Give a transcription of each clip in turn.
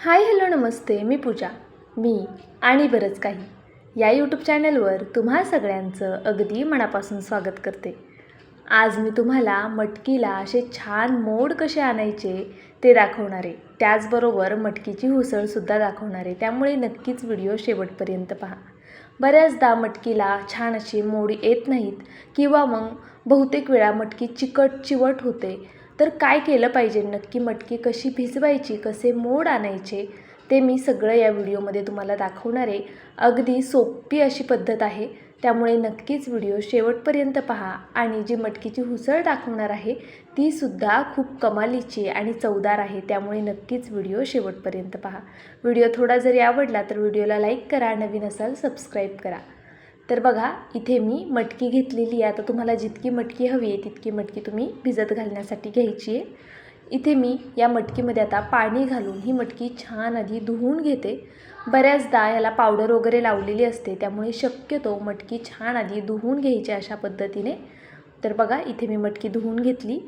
Hi hello नमस्ते मी पूजा. मी आणि बरंच काही. या यूट्यूब चॅनलवर तुम्हा सगळ्यांचं अगदी मनापासून स्वागत करते. आज मी तुम्हाला मटकीला असे छान मोड कसे आणायचे ते दाखवणार आहे. त्याचबरोबर मटकीची हुसळसुद्धा दाखवणार आहे. त्यामुळे नक्कीच व्हिडिओ शेवटपर्यंत पहा. बऱ्याचदा मटकीला छान अशी मोड येत नाहीत किंवा मग बहुतेक वेळा मटकी चिकट चिवट होते. तर काय केलं पाहिजे? नक्की मटकी कशी भिजवायची? कसे मोड आणायचे? ते मी सगळं या व्हिडिओमध्ये तुम्हाला दाखवणार आहे. अगदी सोपी अशी पद्धत आहे. त्यामुळे नक्कीच व्हिडिओ शेवटपर्यंत पहा आणि जी मटकीची हुसळ दाखवणार आहे तीसुद्धा खूप कमालीची आणि चवदार आहे. त्यामुळे नक्कीच व्हिडिओ शेवटपर्यंत पहा. व्हिडिओ थोडा जरी आवडला तर व्हिडिओला लाईक करा नवीन असाल सबस्क्राईब करा. तर बघा इथे मी मटकी घेतलेली आहे. आता तुम्हाला जितकी मटकी हवी आहे तितकी मटकी तुम्ही भिजत घालण्यासाठी घ्यायची आहे. इथे मी या मटकीमध्ये आता पाणी घालून ही मटकी छान आधी धुवून घेते. बऱ्याचदा याला पावडर वगैरे लावलेली असते त्यामुळे शक्यतो मटकी छान आधी धुवून घ्यायची अशा पद्धतीने. तर बघा इथे मी मटकी धुवून घेतली.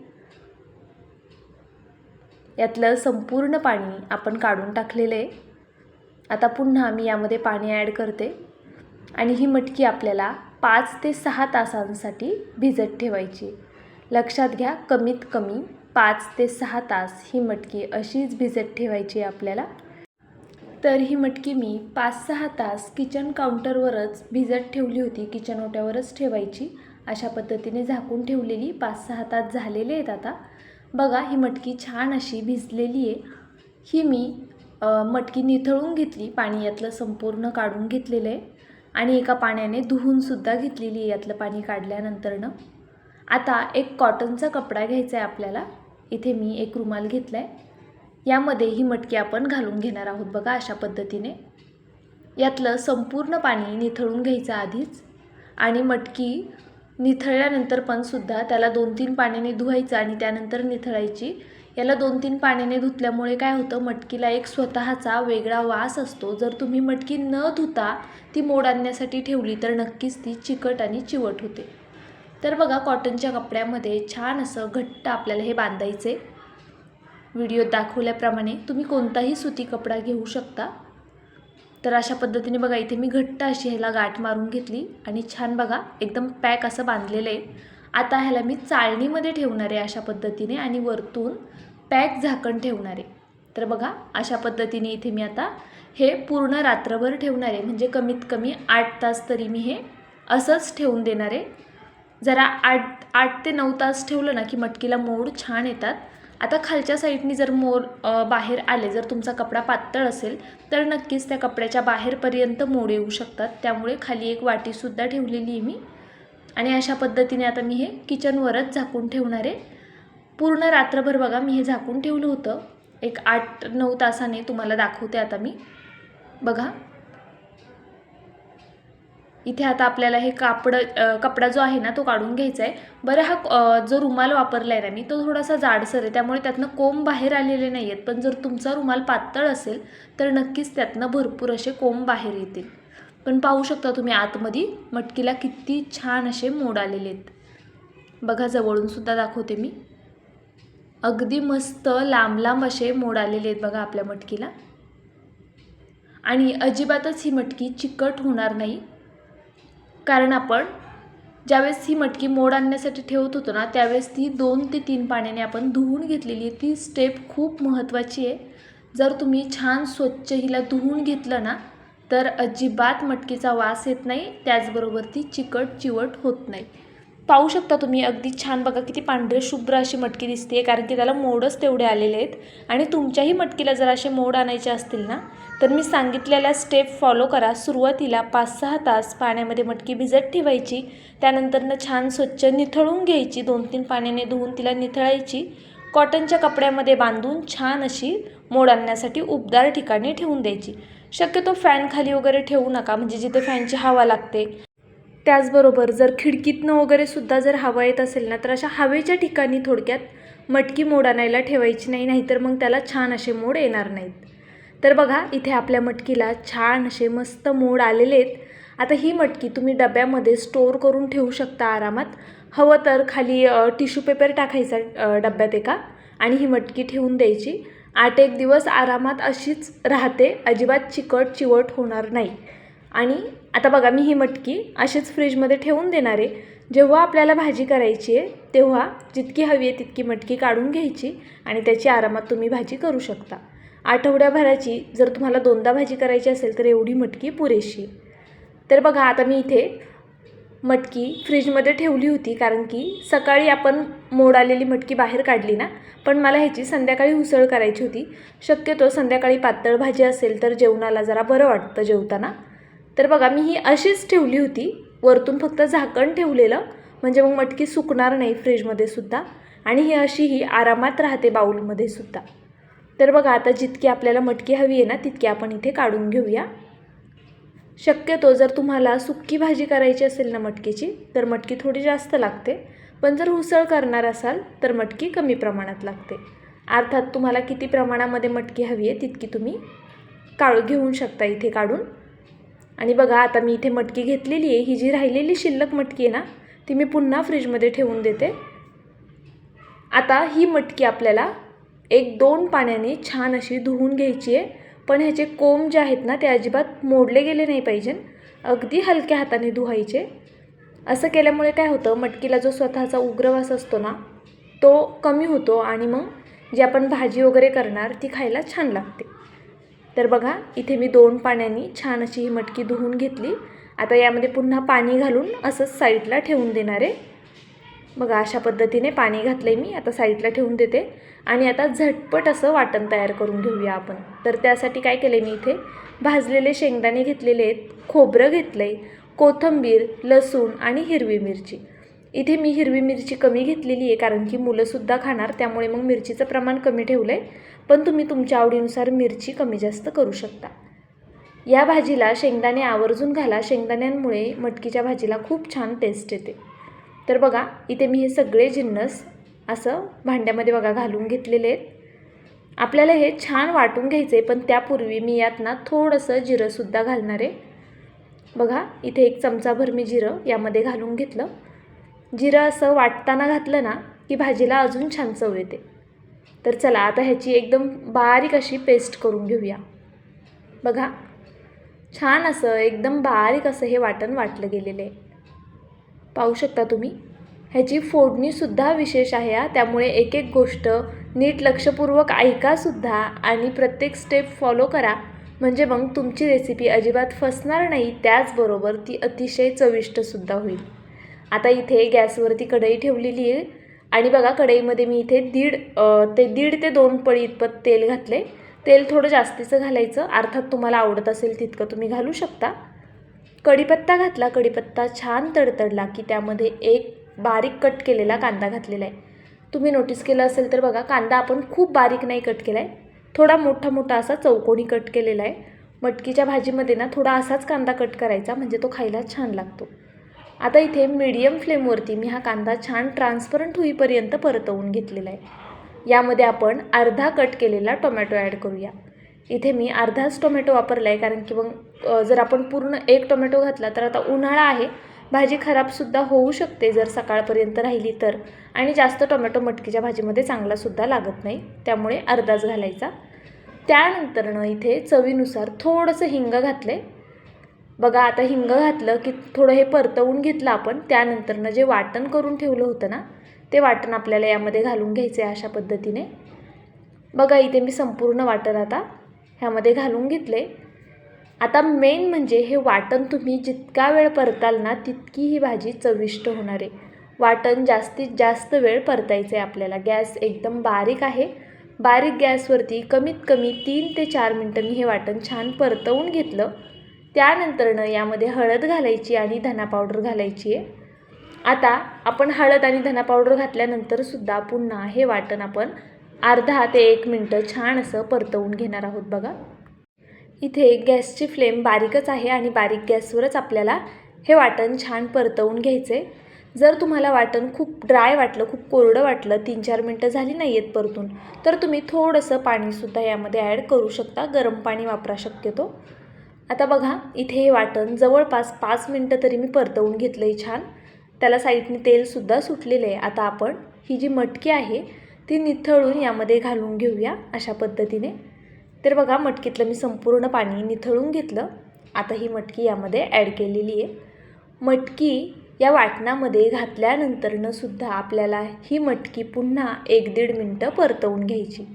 यातलं संपूर्ण पाणी आपण काढून टाकलेलं आहे. आता पुन्हा मी यामध्ये पाणी ॲड करते. आणि ही मटकी आपल्याला पाच ते सहा तासांसाठी भिजत ठेवायची. लक्षात घ्या कमीत कमी पाच ते सहा तास ही मटकी अशीच भिजत ठेवायची आपल्याला. तर ही मटकी मी पाच सहा तास किचन काउंटरवरच भिजत ठेवली होती किचन ओट्यावरच ठेवायची. अशा पद्धतीने झाकून ठेवलेली पाच सहा तास झालेले आहेत आता. बघा ही मटकी छान अशी भिजलेली आहे. ही मी मटकी निथळून घेतली पाणी यातलं संपूर्ण काढून घेतलेलं आहे. आणि एका पाण्याने धुवूनसुद्धा घेतलेली आहे. यातलं पाणी काढल्यानंतरनं आता एक कॉटनचा कपडा घ्यायचा आहे आपल्याला. इथे मी एक रुमाल घेतला आहे यामध्ये ही मटकी आपण घालून घेणार आहोत बघा अशा पद्धतीने. यातलं संपूर्ण पाणी निथळून घ्यायचं आधीच. आणि मटकी निथळल्यानंतर पण सुद्धा त्याला दोन तीन पाण्याने धुवायचं आणि त्यानंतर निथळायची. याला दोन तीन पाण्याने धुतल्यामुळे काय होतं मटकीला एक स्वतःचा वेगळा वास असतो. जर तुम्ही मटकी न धुता ती मोड आणण्यासाठी ठेवली तर नक्कीच ती चिकट आणि चिवट होते. तर बघा कॉटनच्या कपड्यामध्ये छान असं घट्ट आपल्याला हे बांधायचे. व्हिडिओ दाखवल्याप्रमाणे तुम्ही कोणताही सुती कपडा घेऊ शकता. तर अशा पद्धतीने बघा इथे मी घट्ट अशी ह्याला गाठ मारून घेतली आणि छान बघा एकदम पॅक असं बांधलेलं आहे. आता ह्याला मी चाळणीमध्ये ठेवणार आहे अशा पद्धतीने आणि वरतून पॅक झाकण ठेवणार आहे. तर बघा अशा पद्धतीने इथे मी आता हे पूर्ण रात्रभर ठेवणार आहे. म्हणजे कमीत कमी आठ तास तरी मी हे असंच ठेवून देणार आहे. जरा आठ आठ ते नऊ तास ठेवलं ना की मटकीला मोड छान येतात. आता खालच्या साईडनी जर मोर बाहेर आले जर तुमचा कपडा पातळ असेल तर नक्कीच त्या कपड्याच्या बाहेरपर्यंत मोड येऊ शकतात. त्यामुळे खाली एक वाटीसुद्धा ठेवलेली आहे मी. आणि अशा पद्धतीने आता मी हे किचनवरच झाकून ठेवणार आहे. पूर्ण रात्रभर बघा मी हे झाकून ठेवलं होतं. एक आठ नऊ तासाने तुम्हाला दाखवते आता मी. बघा. इथे आता आपल्याला हे कापड कपडा जो आहे ना तो काढून घ्यायचा आहे. बरं हा जो रुमाल वापरला आहे ना मी तो थोडासा जाडसर आहे. त्यामुळे त्यातनं कोंब बाहेर आलेले नाही आहेत पण जर तुमचा रुमाल पातळ असेल तर नक्कीच त्यातनं भरपूर असे कोंब बाहेर येतील. पण पाहू शकता तुम्ही आतमध्ये मटकीला किती छान असे मोड आलेले आहेत. बघा जवळून सुद्धा दाखवते मी. अगदी मस्त लांब लांब असे मोड आलेले आहेत बघा आपल्या मटकीला. आणि अजिबातच ही मटकी चिकट होणार नाही. कारण आपण ज्यावेळेस ही मटकी मोड आणण्यासाठी ठेवत होतो ना त्यावेळेस ती दोन ते तीन पाण्याने आपण धुवून घेतलेली आहे. ती स्टेप खूप महत्त्वाची आहे. जर तुम्ही छान स्वच्छ हिला धुवून घेतलं ना तर अजिबात मटकीचा वास येत नाही. त्याचबरोबर ती चिकट चिवट होत नाही. पाहू शकता तुम्ही. अगदी छान बघा किती पांढरे शुभ्र अशी मटकी दिसते कारण की त्याला मोडच तेवढे आलेले आहेत. आणि तुमच्याही मटकीला जर असे मोड आणायचे असतील ना तर मी सांगितलेल्या स्टेप फॉलो करा. सुरुवातीला पाच सहा तास पाण्यामध्ये मटकी भिजत ठेवायची त्यानंतरनं छान स्वच्छ निथळून घ्यायची दोन तीन पाण्याने धुवून तिला निथळायची कॉटनच्या कपड्यामध्ये बांधून छान अशी मोड आणण्यासाठी उबदार ठिकाणी ठेवून द्यायची. शक्यतो फॅन खाली वगैरे ठेवू नका म्हणजे जिथे फॅनची हवा लागते. त्याचबरोबर जर खिडकीतनं वगैरे सुद्धा जर हवा येत असेल ना तर अशा हवेच्या ठिकाणी थोडक्यात मटकी मोड आणायला ठेवायची नाही नाहीतर मग त्याला छान असे मोड येणार नाहीत. तर बघा इथे आपल्या मटकीला छान असे मस्त मोड आलेले आहेत. आता ही मटकी तुम्ही डब्यामध्ये स्टोअर करून ठेवू शकता आरामात. हवं तर खाली टिश्यू पेपर टाकायचा डब्यात एका आणि ही मटकी ठेवून द्यायची. आठ एक दिवस आरामात अशीच राहते. अजिबात चिकट चिवट होणार नाही. आणि आता बघा मी ही मटकी अशीच फ्रीजमध्ये ठेवून देणार आहे. जेव्हा आपल्याला भाजी करायची आहे तेव्हा जितकी हवी आहे तितकी मटकी काढून घ्यायची आणि त्याची आरामात तुम्ही भाजी करू शकता. आठवड्याभराची जर तुम्हाला दोनदा भाजी करायची असेल तर एवढी मटकी पुरेशी. तर बघा आता मी इथे मटकी फ्रीजमध्ये ठेवली होती कारण की सकाळी आपण मोड आलेली मटकी बाहेर काढली ना पण मला ह्याची संध्याकाळी उसळ करायची होती. शक्यतो संध्याकाळी पातळ भाजी असेल तर जेवणाला जरा बरं वाटतं जेवताना. तर बघा मी ही अशीच ठेवली होती. वरतून फक्त झाकण ठेवलेलं. म्हणजे मग मटकी सुकणार नाही फ्रीजमध्ये सुद्धा. आणि ही अशी ही आरामात राहते बाऊलमध्ये सुद्धा. तर बघा आता जितकी आपल्याला मटकी हवी आहे ना तितकी आपण इथे काढून घेऊया. शक्यतो जर तुम्हाला सुक्की भाजी करायची असेल ना मटकीची तर मटकी थोडी जास्त लागते. पण जर उसळ करणार असाल तर मटकी कमी प्रमाणात लागते. अर्थात तुम्हाला किती प्रमाणामध्ये मटकी हवी आहे तितकी तुम्ही काळ घेऊन शकता इथे काढून. आणि बघा आता मी इथे मटकी घेतलेली आहे. ही जी राहिलेली शिल्लक मटकी आहे ना ती मी पुन्हा फ्रीजमध्ये ठेवून देते. आता ही मटकी आपल्याला एक दोन पाण्याने छान अशी धुवून घ्यायची आहे. पण ह्याचे कोंब जे आहेत ना ते अजिबात मोडले गेले नाही पाहिजे. अगदी हलक्या हाताने धुवायचे. असं केल्यामुळे काय होतं मटकीला जो स्वतःचा उग्रवास असतो ना तो कमी होतो आणि मग जी आपण भाजी वगैरे करणार ती खायला छान लागते. तर बघा इथे मी दोन पाण्याने छान अशी ही मटकी धुवून घेतली. आता यामध्ये पुन्हा पाणी घालून असंच साईडला ठेवून देणार आहे. बघा अशा पद्धतीने पाणी घातलं आहे मी आता साईडला ठेवून देते. आणि आता झटपट असं वाटण तयार करून घेऊया आपण. तर त्यासाठी काय केलं मी इथे? भाजलेले शेंगदाणे घेतलेले आहेत खोबरं घेतलं आहे कोथिंबीर लसूण आणि हिरवी मिरची. इथे मी हिरवी मिरची कमी घेतलेली आहे कारण की मुलंसुद्धा खाणार त्यामुळे मग मिरचीचं प्रमाण कमी ठेवलं आहे पण तुम्ही तुमच्या आवडीनुसार मिरची कमी जास्त करू शकता. या भाजीला शेंगदाणे आवर्जून घाला. शेंगदाण्यांमुळे मटकीच्या भाजीला खूप छान टेस्ट येते. तर बघा इथे मी हे सगळे जिन्नस असं भांड्यामध्ये बघा घालून घेतलेले आहेत. आपल्याला हे छान वाटून घ्यायचं आहे पण त्यापूर्वी मी यात ना थोडंसं जिरंसुद्धा घालणार आहे. बघा इथे एक चमचाभर मी जिरं यामध्ये घालून घेतलं. जिरं असं वाटताना घातलं ना की भाजीला अजून छान चव येते. तर चला आता ह्याची एकदम बारीक अशी पेस्ट करून घेऊया. बघा छान असं एकदम बारीक असं हे वाटण वाटलं गेलेलं आहे. पाहू शकता तुम्ही ह्याची फोडणीसुद्धा विशेष आहे हा. त्यामुळे एक एक गोष्ट नीट लक्षपूर्वक ऐकासुद्धा आणि प्रत्येक स्टेप फॉलो करा. म्हणजे मग तुमची रेसिपी अजिबात फसणार नाही त्याचबरोबर ती अतिशय चविष्टसुद्धा होईल. आता इथे गॅसवरती कढई ठेवलेली आहे. आणि बघा कढईमध्ये मी इथे दीड ते दीड ते दोन पळी इतपत तेल घातले तेल थोडं जास्तीचं घालायचं. अर्थात तुम्हाला आवडत असेल तितकं तुम्ही घालू शकता. कढीपत्ता घातला. कढीपत्ता छान तडतडला की त्यामध्ये एक बारीक कट केलेला कांदा घातलेला आहे. तुम्ही नोटीस केलं असेल तर बघा कांदा आपण खूप बारीक नाही कट केला आहे थोडा मोठा मोठा असा चौकोनी कट केलेला आहे. मटकीच्या भाजीमध्ये ना थोडा असाच कांदा कट करायचा म्हणजे तो खायला छान लागतो. आता इथे मीडियम फ्लेमवरती मी हा कांदा छान ट्रान्सपरंट होईपर्यंत परतवून घेतलेला आहे. यामध्ये आपण अर्धा कट केलेला टोमॅटो ॲड करूया. इथे मी अर्धाच टोमॅटो वापरला आहे कारण की मग जर आपण पूर्ण एक टोमॅटो घातला तर आता उन्हाळा आहे. भाजी खराबसुद्धा होऊ शकते जर सकाळपर्यंत राहिली तर. आणि जास्त टोमॅटो मटकीच्या भाजीमध्ये चांगलासुद्धा लागत नाही. त्यामुळे अर्धाच घालायचा. त्यानंतरनं इथे चवीनुसार थोडंसं हिंग घातलं आहे बघा आता हिंग घातलं की थोडं हे परतवून घेतलं आपण त्यानंतरनं जे वाटण करून ठेवलं होतं ना ते वाटण आपल्याला यामध्ये घालून घ्यायचं आहे अशा पद्धतीने. बघा इथे मी संपूर्ण वाटण आता ह्यामध्ये घालून घेतले आता मेन म्हणजे हे वाटण तुम्ही जितका वेळ परताल ना तितकी ही भाजी चविष्ट होणार आहे. वाटण जास्तीत जास्त वेळ परतायचं आहे आपल्याला. गॅस एकदम बारीक आहे. बारीक गॅसवरती कमीत कमी तीन ते चार मिनटं मी हे वाटण छान परतवून घेतलं. त्यानंतरनं यामध्ये हळद घालायची आणि धना पावडर घालायची आहे. आता आपण हळद आणि धना पावडर घातल्यानंतरसुद्धा पुन्हा हे वाटण आपण अर्धा ते एक मिनटं छान असं परतवून घेणार आहोत बघा. इथे गॅसची फ्लेम बारीकच आहे आणि बारीक गॅसवरच आपल्याला हे वाटण छान परतवून घ्यायचं आहे जर तुम्हाला वाटण खूप ड्राय वाटलं खूप कोरडं वाटलं तीन चार मिनटं झाली नाही आहेत परतून तर तुम्ही थोडंसं पाणीसुद्धा यामध्ये ॲड करू शकता. गरम पाणी वापरा शक्यतो. आता बघा इथे हे वाटण जवळपास पाच मिनटं तरी मी परतवून घेतलं आहे छान. त्याला साईडने तेलसुद्धा सुटलेलं आहे. आता आपण ही जी मटकी आहे ती निथळून यामध्ये घालून घेऊया अशा पद्धतीने. तर बघा मटकीतलं मी संपूर्ण पाणी निथळून घेतलं. आता ही मटकी यामध्ये ॲड केलेली आहे. मटकी या वाटणामध्ये घातल्यानंतरनं सुद्धा आपल्याला ही मटकी पुन्हा एक दीड मिनटं परतवून घ्यायची.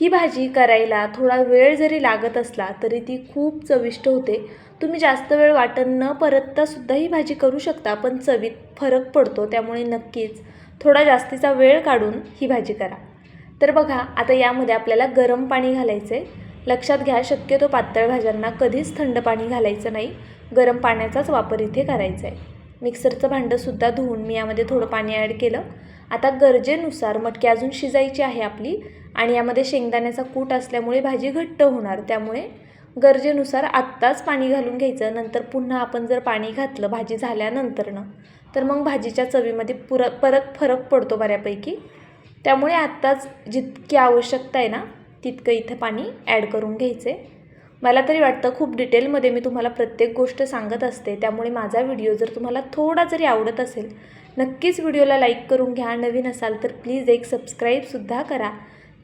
ही भाजी करायला थोडा वेळ जरी लागत असला तरी ती खूप चविष्ट होते. तुम्ही जास्त वेळ वाटण न परततासुद्धा ही भाजी करू शकता पण चवीत फरक पडतो त्यामुळे नक्कीच थोडा जास्तीचा वेळ काढून ही भाजी करा. तर बघा आता यामध्ये आपल्याला गरम पाणी घालायचं आहे लक्षात घ्या शक्यतो पातळ भाज्यांना कधीच थंड पाणी घालायचं नाही. गरम पाण्याचाच वापर इथे करायचा आहे मिक्सरचं भांडंसुद्धा धुवून मी यामध्ये थोडं पाणी ॲड केलं. आता गरजेनुसार मटकी अजून शिजायची आहे आपली आणि यामध्ये शेंगदाण्याचा कूट असल्यामुळे भाजी घट्ट होणार. त्यामुळे गरजेनुसार आत्ताच पाणी घालून घ्यायचं नंतर पुन्हा आपण जर पाणी घातलं भाजी झाल्यानंतरनं तर मग भाजीच्या चवीमध्ये पुर परत फरक पडतो बऱ्यापैकी. त्यामुळे आत्ताच जितकी आवश्यकता आहे ना तितकं इथं पाणी ॲड करून घ्यायचं. आहे मला तरी वाटतं खूप डिटेलमध्ये मी तुम्हाला प्रत्येक गोष्ट सांगत असते. त्यामुळे माझा व्हिडिओ जर तुम्हाला थोडा जरी आवडत असेल नक्कीच व्हिडिओला लाईक करून घ्या. नवीन असाल तर प्लीज एक सबस्क्राईबसुद्धा करा.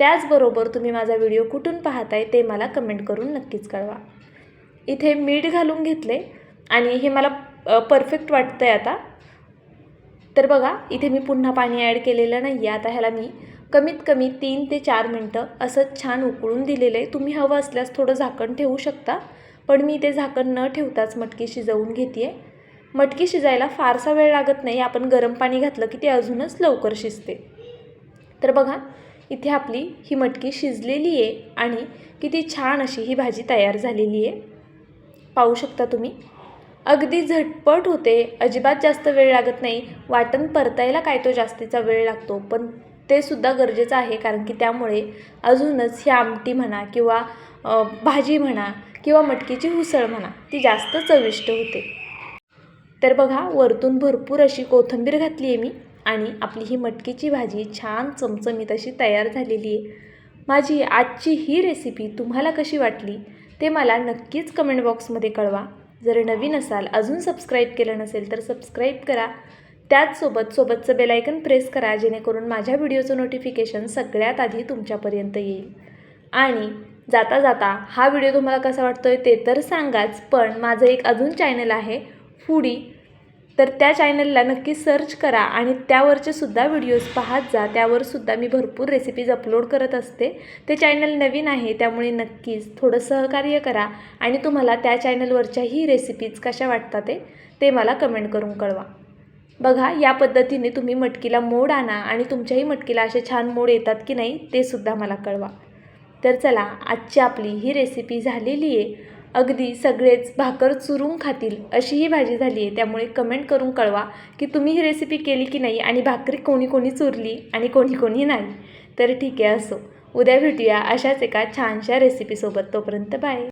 त्याचबरोबर तुम्ही माझा व्हिडिओ कुठून पाहताय ते मला कमेंट करून नक्कीच कळवा. इथे मीठ घालून घेतले आणि हे मला परफेक्ट वाटतं आहे आता. तर बघा इथे मी पुन्हा पाणी ॲड केलेलं नाही आहे आता ह्याला मी कमीत कमी तीन ते चार मिनटं असं छान उकळून दिलेलं. आहे तुम्ही हवं असल्यास थोडं झाकण ठेवू शकता पण मी ते झाकण न ठेवताच मटकी शिजवून घेते आहे मटकी शिजायला फारसा वेळ लागत नाही. आपण गरम पाणी घातलं की ते अजूनच लवकर शिजते. तर बघा इथे आपली ही मटकी शिजलेली आहे आणि किती छान अशी ही भाजी तयार झालेली आहे. पाहू शकता तुम्ही. अगदी झटपट होते. अजिबात जास्त वेळ लागत नाही. वाटण परतायला काय तो जास्तीचा वेळ लागतो पण ते सुद्धा गरजेचं आहे कारण की त्यामुळे अजूनच ही आमटी म्हणा किंवा भाजी म्हणा किंवा मटकीची उसळ म्हणा ती जास्त चविष्ट होते. तर बघा वरतून भरपूर अशी कोथिंबीर घातली आहे मी आणि आपली ही मटकीची भाजी छान चमचमीत अशी तयार झालेली आहे. माझी आजची ही रेसिपी तुम्हाला कशी वाटली ते मला नक्कीच कमेंट बॉक्समध्ये कळवा. जर नवीन असाल अजून सबस्क्राईब केलं नसेल तर सबस्क्राईब करा. त्याचसोबत सोबतचं बेलायकन प्रेस करा जेणेकरून माझ्या व्हिडिओचं नोटिफिकेशन सगळ्यात आधी तुमच्यापर्यंत येईल. आणि जाता जाता हा व्हिडिओ तुम्हाला कसा वाटतो आहे ते तर सांगाच पण माझं एक अजून चॅनल आहे फूडी तर त्या चॅनलला नक्की सर्च करा आणि त्यावरचे सुद्धा व्हिडिओज पाहत जा. त्यावर सुद्धा मी भरपूर रेसिपीज अपलोड करत असते. ते चॅनल नवीन आहे त्यामुळे नक्कीच थोडं सहकार्य करा आणि तुम्हाला त्या चॅनलवरच्याही रेसिपीज कशा वाटतात ते ते मला कमेंट करून कळवा. बघा या पद्धतीने तुम्ही मटकीला मोड आणा आणि तुमच्याही मटकीला असे छान मोड येतात की नाही ते सुद्धा मला कळवा. तर चला आजची आपली ही रेसिपी झालेली आहे. अगदी सगळेच भाकर चुरून खातील अशी ही भाजी झाली आहे. त्यामुळे कमेंट करून कळवा की तुम्ही ही रेसिपी केली की नाही आणि भाकरी कोणी कोणी चुरली आणि कोणी कोणी नाही. तर ठीक आहे असो. उद्या भेटूया अशाच एका छानशा रेसिपीसोबत तोपर्यंत बाय